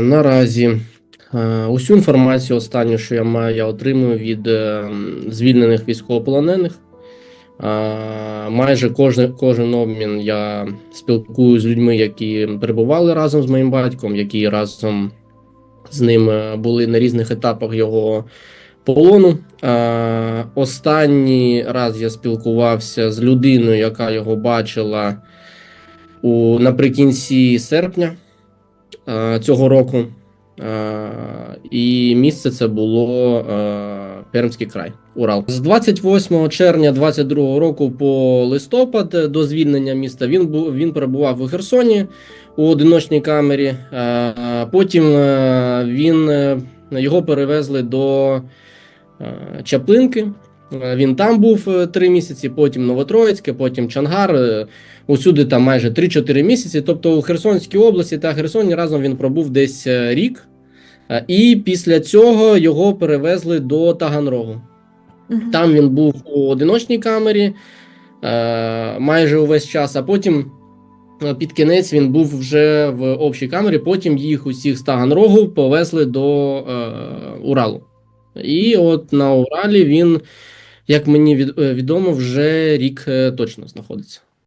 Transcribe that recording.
Наразі е, усю інформацію останню, що я маю, я отримую від е, звільнених військовополонених. Е, Майже кожен, кожен обмін я спілкуюся з людьми, які перебували разом з моїм батьком, які разом з ним були на різних етапах його полону. Останній раз я спілкувався з людиною, яка його бачила у, наприкінці серпня цього року. Е, і місце це було е, Пермський край, Урал. З 28 червня 22 року по листопад е, до звільнення міста він був він перебував у Херсоні у одиночній камері. Е, потім е, він е, його перевезли до е, Чаплинки. Е, Він там був е, три місяці, потім Новотроїцьке, потім Чангар. е, Усюди там майже 3-4 місяці. Тобто у Херсонській області та Херсоні разом він пробув десь рік. І після цього його перевезли до Таганрогу. Мгм. Там він був у одиночній камері майже увесь час, а потім під кінець він був вже в общій камері. Потім їх усіх з Таганрогу повезли до е, Уралу. І от на Уралі він, як мені е, відомо, вже рік е, точно знаходиться.